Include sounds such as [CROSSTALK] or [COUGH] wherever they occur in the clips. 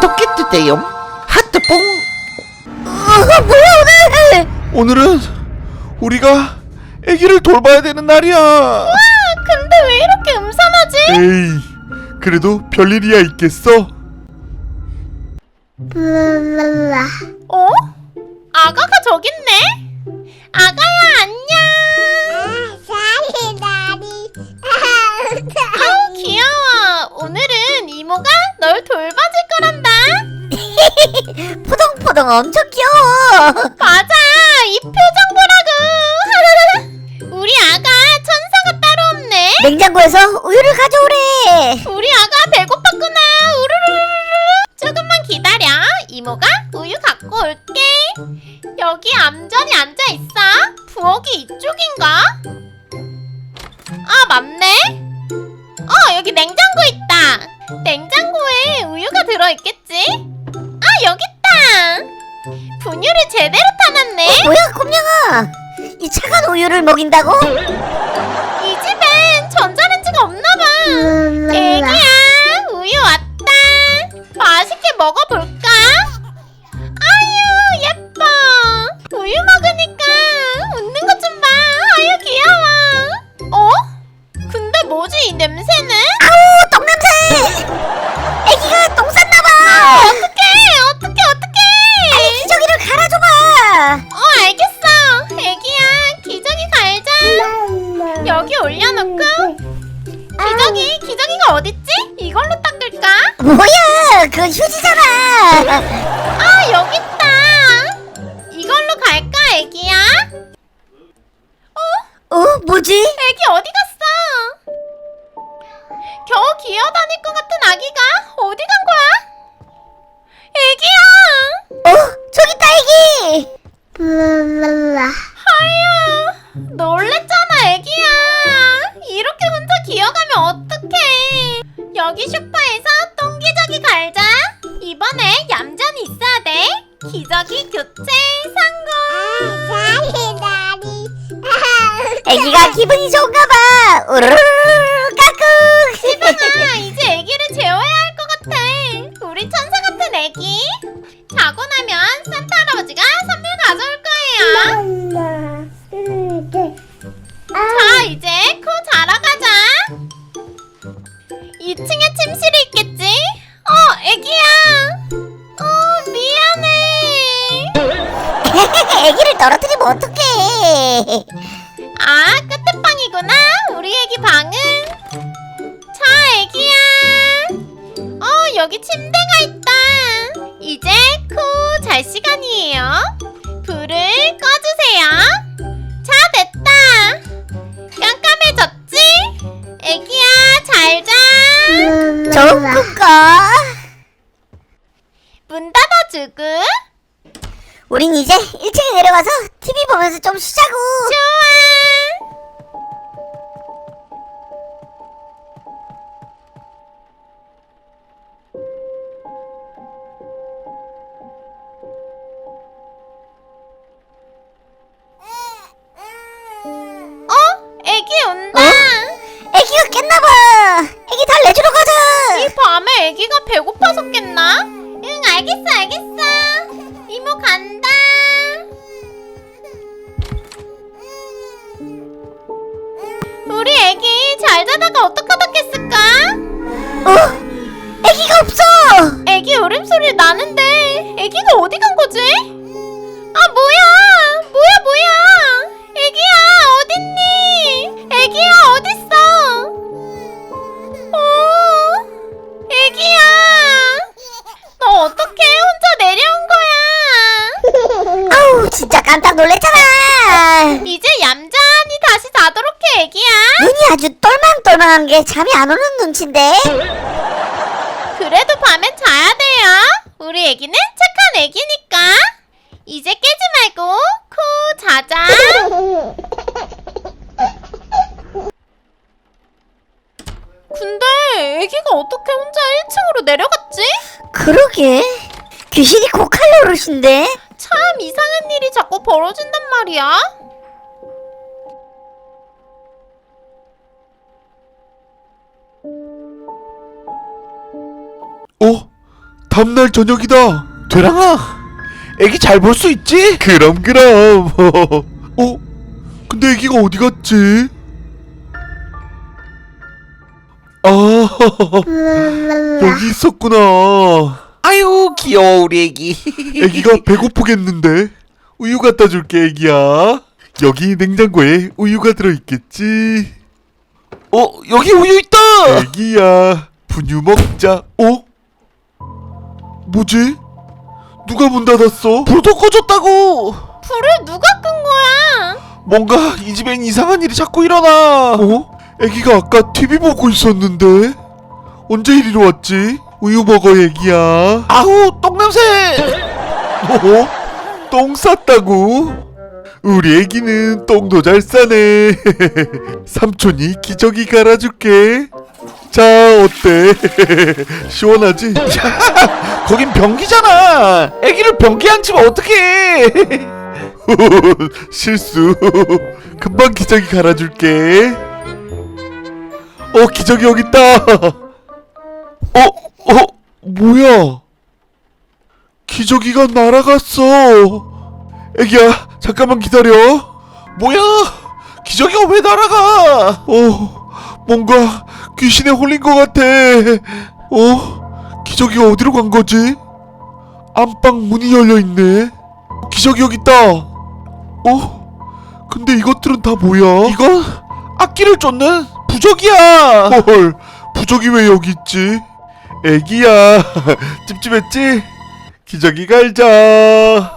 구독해주세요 하트뽕 어, 뭐야 오늘? 오늘은 우리가 아기를 돌봐야 되는 날이야. 근데 왜 이렇게 음산하지? 에이, 그래도 별일이야 있겠어? 어? 아가가 저기 있네? 엄청 귀여워. 맞아 이 표정 보라고. [LAUGHS] 우리 아가 천사가 따로 없네. 냉장고에서 우유를 가져오래. 우리 아가 배고팠구나. 우르르르르 조금만 기다려. 이모가 우유 갖고 올게. 여기 얌전히 앉아있어. 부엌이 이쪽인가? 분유를 제대로 타놨네 뭐야 꼼냥아? 이 차가운 우유를 먹인다고? 이 집엔 전자레인지가 없나봐 애기야 우유 왔다 맛있게 먹어볼까? 그건 휴지잖아. 아 여기 있다 이걸로 갈까 애기야? 어 뭐지? 애기 어디 갔어? 겨우 기어다닐 것 같은 아기가 어디 간 거야? 애기야! 어 저기 있다 애기. 아유 놀랬잖아 애기 기저귀 교체 성공. 애기가 기분이 좋은가 봐. 우르르 [LAUGHS] 애기를 떨어뜨리면 어떡해? 아 끝에 방이구나 우리 애기 방은. 자 애기야. 어 여기 침대가 있다. 이제 코 잘 시간이에요. 불을 꺼주세요. 자 됐다. 깜깜해졌지? 애기야 잘자. 좋은 꿈꿔. 문 닫아주고 우린 이제 1층에 내려가서 TV 보면서 좀 쉬자고. 좋아 깜짝 놀랬잖아. 이제 얌전히 다시 자도록 해 애기야 눈이 아주 똘망똘망한 게 잠이 안 오는 눈치인데. 그래도 밤엔 자야 돼요. 우리 애기는 착한 애기니까. 이제 깨지 말고 코 자자. 근데 애기가 어떻게 혼자 1층으로 내려갔지? 그러게. 귀신이 고칼 노릇인데. 참 이상한 일이 자꾸 벌어진단 말이야. 어? 다음날 저녁이다. 되랑아, 애기 잘 볼 수 있지? 그럼 그럼. [LAUGHS] 어? 근데 애기가 어디 갔지? 아, [LAUGHS] 여기 있었구나. 아유 귀여워 우리 애기 [LAUGHS] 애기가 배고프겠는데 우유 갖다 줄게 애기야 여기 냉장고에 우유가 들어있겠지 어 여기 우유 있다 애기야 분유 먹자 어? 뭐지? 누가 문 닫았어? 불도 꺼졌다고 불을 누가 끈 거야? 뭔가 이 집엔 이상한 일이 자꾸 일어나 어? 애기가 아까 TV 보고 있었는데 언제 이리로 왔지? 우유 먹어 애기야 아우 똥냄새 어? 똥 쌌다고? 우리 애기는 똥도 잘 싸네. [LAUGHS] 삼촌이 기저귀 갈아줄게. 자, 어때? [LAUGHS] 시원하지? [LAUGHS] 거긴 변기잖아 애기를 변기에 앉히면 어떡해 실수. 금방 기저귀 갈아줄게. 어, 기저귀 여기 있다. 어, 어, 뭐야? 기저귀가 날아갔어. 애기야, 잠깐만 기다려. 뭐야 기저귀가 왜 날아가 어, 뭔가 귀신에 홀린 것 같아. 어, 기저귀가 어디로 간 거지? 안방 문이 열려 있네. 기저귀 여기 있다. 어, 근데 이것들은 다 뭐야? 이건 악기를 쫓는 부적이야 헐, 부적이 왜 여기 있지? 애기야, [LAUGHS] 찝찝했지? 기저귀 갈자. [LAUGHS]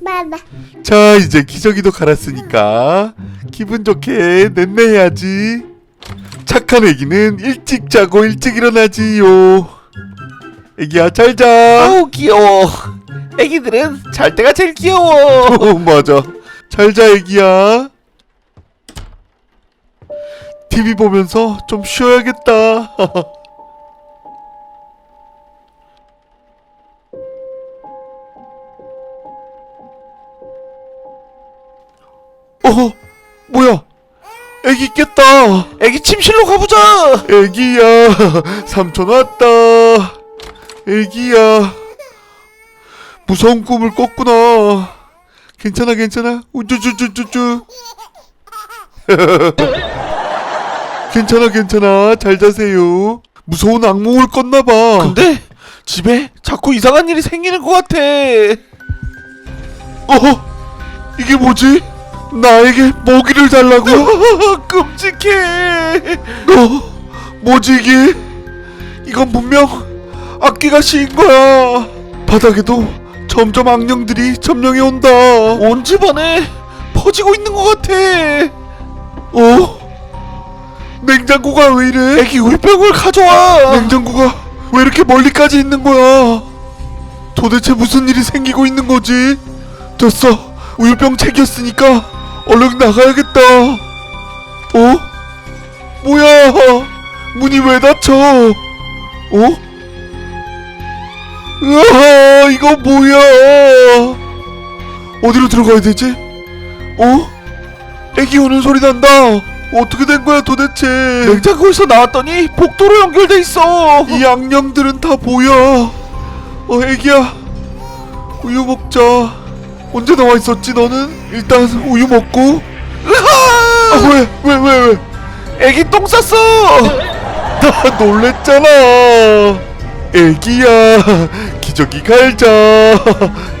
마마. 자, 이제 기저귀도 갈았으니까 기분 좋게 넷내해야지. 착한 애기는 일찍 자고 일찍 일어나지요. 애기야, 잘 자. 아우 귀여워 애기들은 잘 때가 제일 귀여워 [LAUGHS] 어, 맞아. 잘 자, 애기야. TV 보면서 좀 쉬어야겠다. 어, 뭐야? 애기 깼다. 애기 침실로 가보자 애기야, [LAUGHS] 삼촌 왔다. 애기야, 무서운 꿈을 꿨구나. 괜찮아, 괜찮아. 우쭈쭈쭈쭈쭈. [LAUGHS] 괜찮아, 괜찮아. 잘 자세요. 무서운 악몽을 꿨나봐. 근데 집에 자꾸 이상한 일이 생기는 것 같아 어, 이게 뭐지? 나에게 먹이를 달라고? [LAUGHS] 끔찍해 어, 뭐지 이게? 이건 분명 악기가 씌인 거야. 바닥에도 점점 악령들이 점령해 온다. 온 집안에 퍼지고 있는 것 같아 어? 냉장고가 왜 이래? 애기 울병을 가져와 냉장고가 왜 이렇게 멀리까지 있는 거야? 도대체 무슨 일이 생기고 있는 거지? 됐어. 우유병 챙겼으니까 얼른 나가야겠다. 어? 뭐야? 문이 왜 닫혀? 어? 으아, 이거 뭐야? 어디로 들어가야 되지? 어? 애기 우는 소리 난다. 어떻게 된 거야 도대체? 냉장고에서 나왔더니 복도로 연결돼 있어 이 악령들은 다 뭐야? 어, 애기야. 우유 먹자. 언제 나와 있었지, 너는? 일단 우유 먹고. 아, 으아! 왜, 왜, 왜, 왜? 애기 똥 쌌어 나 놀랬잖아. 애기야. 기저귀 갈자.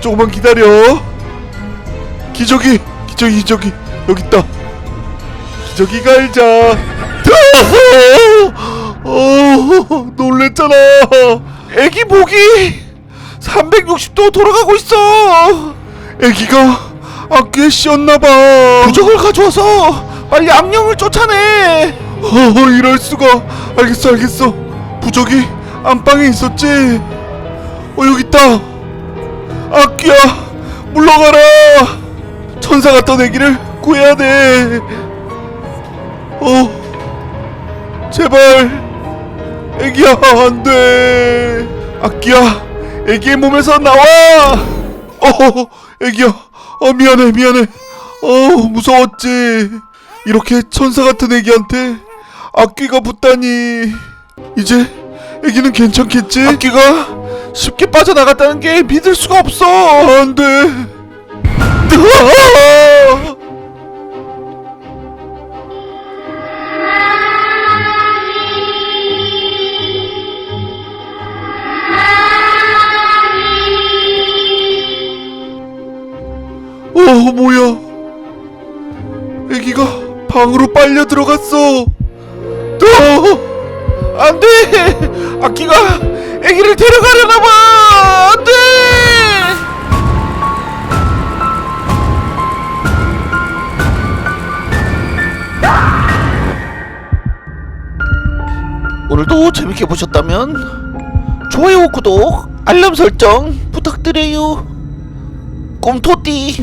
조금만 기다려. 기저귀, 기저귀, 기저귀. 여기 있다. 기저귀 갈자. 어, 놀랬잖아. 애기 목이 360도 돌아가고 있어 애기가 악귀에 씌었나봐. 부적을 가져와서 빨리 악령을 쫓아내 어, 이럴 수가. 알겠어, 알겠어. 부적이 안방에 있었지. 어, 여기 있다. 악귀야, 물러가라. 천사 같던 애기를 구해야 돼. 어, 제발. 애기야, 안 돼. 악귀야, 애기의 몸에서 나와. 어, 애기야. 어, 미안해, 미안해. 어, 무서웠지. 이렇게 천사 같은 애기한테 악귀가 붙다니. 이제 애기는 괜찮겠지? 악기가 쉽게 빠져나갔다는 게 믿을 수가 없어. 안 돼. 안 돼! 악기가 아기를 데려가려나 봐! 안 돼! 오늘도 재밌게 보셨다면 좋아요, 구독, 알람 설정 부탁드려요. 꿈토띠.